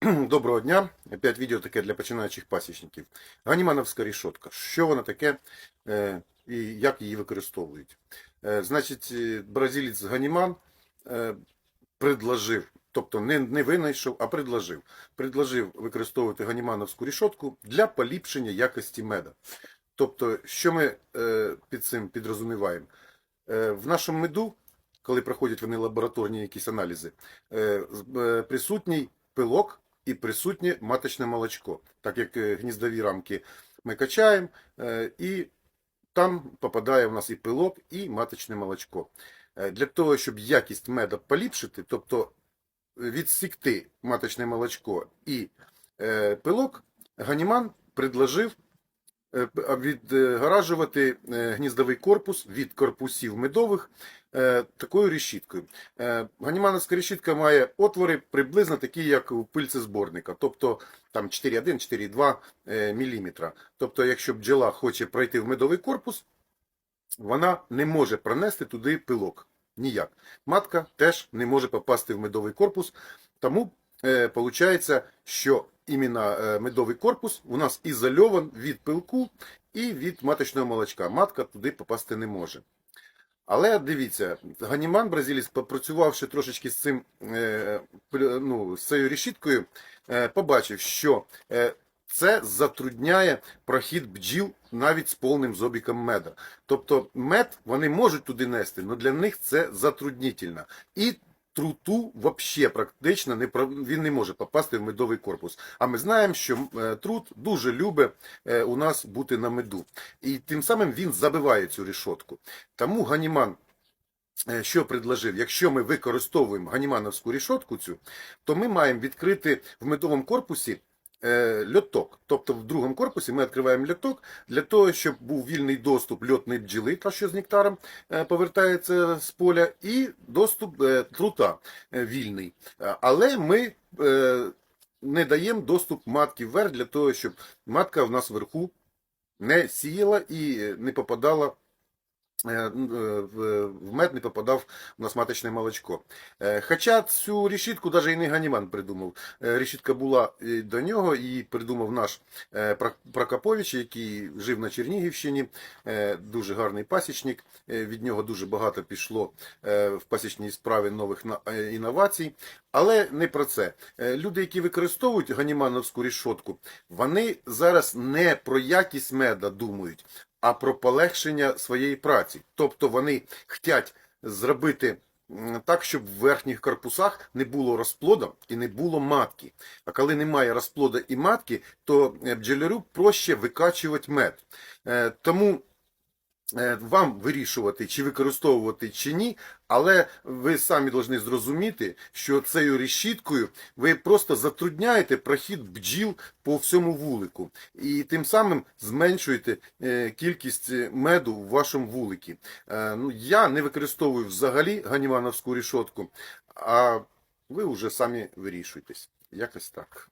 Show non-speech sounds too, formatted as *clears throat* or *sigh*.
*clears throat* Доброго дня. Опять відео таке для починаючих пасічників. Ганімановська рішотка. Що вона таке е, і як її використовують? Е, Значить, е, бразилець Ганіман предложив, тобто не, не винайшов, а предложив. Предложив використовувати ганімановську рішотку для поліпшення якості меда. Тобто, що ми під цим підрозуміваємо? В нашому меду, коли проходять вони лабораторні якісь аналізи, присутній пилок і присутнє маточне молочко, так як е, гніздові рамки ми качаємо, е, і там попадає у нас і пилок, і маточне молочко. Е, Для того, щоб якість меда поліпшити, тобто відсікти маточне молочко і пилок, Ганіман предложив е, п- відгаражувати е, гніздовий корпус від корпусів медових е, такою решіткою. Е, Ганімановська решітка має отвори приблизно такі, як у пильцезборника, тобто там 4,1-4,2 е, мм. Тобто, якщо бджола хоче пройти в медовий корпус, вона не може пронести туди пилок. Ніяк. Матка теж не може попасти в медовий корпус, тому е, виходить, що іменно е, медовий корпус у нас ізольован від пилку і від маточного молочка. Матка туди попасти не може. Але дивіться, Ганіман бразилець, попрацювавши трошечки з цим е, ну, з цією решіткою, е, побачив, що це затрудняє прохід бджіл навіть з повним зобіком меда. Тобто мед вони можуть туди нести, але для них це затруднительно. І труту взагалі практично не про- він не може попасти в медовий корпус. А ми знаємо, що е, трут дуже любить е, у нас бути на меду. І тим самим він забиває цю рішотку. Тому Ганіман е, що предложив? Якщо ми використовуємо ганімановську рішотку цю, то ми маємо відкрити в медовому корпусі льоток. Тобто в другому корпусі ми відкриваємо льоток для того, щоб був вільний доступ льотної бджіли, та що з нектаром е, повертається з поля, і доступ е, трута е, вільний. Е, Але ми е, не даємо доступ матки вверх для того, щоб матка в нас вверху не сіяла і е, не попадала. Е, е, В мед не попадав у нас маточне молочко. Е, Хоча цю решітку навіть і не Ганіман придумав. Решітка була до нього, і придумав наш Прокопович, який жив на Чернігівщині, дуже гарний пасічник. Від нього дуже багато пішло в пасічній справі нових інновацій. Але не про це. Люди, які використовують ганімановську рішотку, вони зараз не про якість меда думають, а про полегшення своєї праці. Тобто вони хочуть зробити так, щоб в верхніх корпусах не було розплода і не було матки. А коли немає розплода і матки, то е, бджолярю проще викачувати мед. Е, Тому вам вирішувати, чи використовувати, чи ні, але ви самі повинні зрозуміти, що цією решіткою ви просто затрудняєте прохід бджіл по всьому вулику. І тим самим зменшуєте е, кількість е, меду в вашому вуликі. Е, Ну, я не використовую взагалі ганімановську решотку, а ви вже самі вирішуєтесь. Якось так.